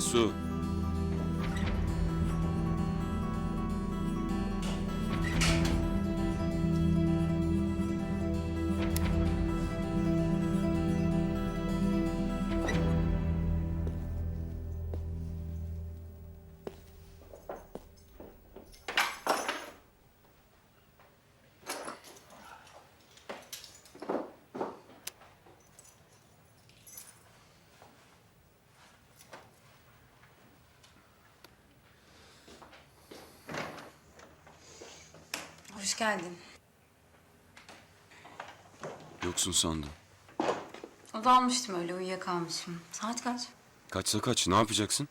So. Hoş geldin. Yoksun sandım. Dalmıştım öyle uyuyakalmışım. Saat kaç? Kaçsa kaç ne yapacaksın?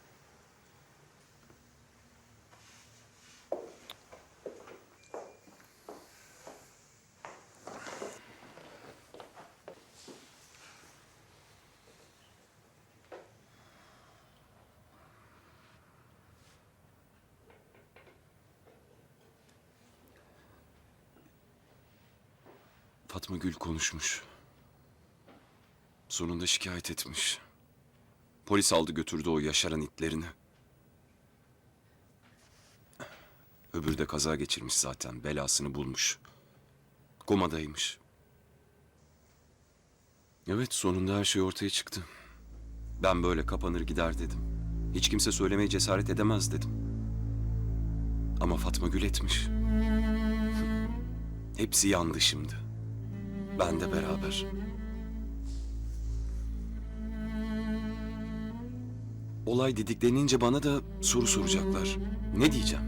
Fatma Gül konuşmuş. Sonunda şikayet etmiş. Polis aldı götürdü o yaşaran itlerini. Öbürü de kaza geçirmiş zaten. Belasını bulmuş. Komadaymış. Evet sonunda her şey ortaya çıktı. Ben böyle kapanır gider dedim. Hiç kimse söylemeye cesaret edemez dedim. Ama Fatma Gül etmiş. Hepsi yandı şimdi. Ben de beraber. Olay didiklenince bana da soru soracaklar. Ne diyeceğim?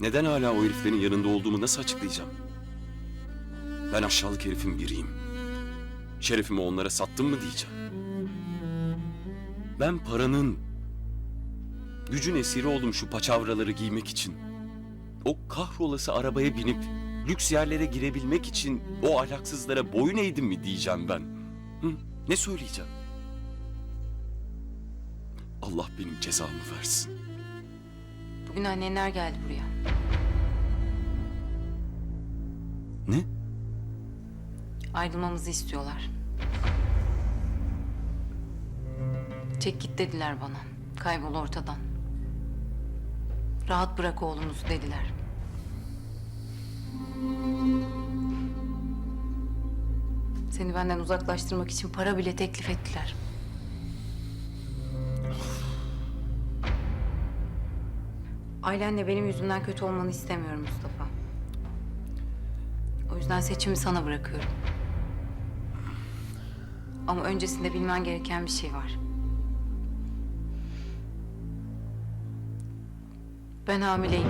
Neden hala o heriflerin yanında olduğumu nasıl açıklayacağım? Ben aşağılık herifin biriyim. Şerefimi onlara sattım mı diyeceğim. Ben paranın, gücün esiri oldum şu paçavraları giymek için. O kahrolası arabaya binip lüks yerlere girebilmek için o ahlaksızlara boyun eğdim mi diyeceğim ben. Hı? Ne söyleyeceğim? Allah benim cezamı versin. Bugün annenler geldi buraya. Ne? Ayrılmamızı istiyorlar. Çek git dediler bana. Kaybol ortadan. Rahat bırak oğlumuzu dediler. Seni benden uzaklaştırmak için para bile teklif ettiler. Ailenle benim yüzümden kötü olmanı istemiyorum Mustafa. O yüzden seçimi sana bırakıyorum. Ama öncesinde bilmen gereken bir şey var. Ben hamileyim.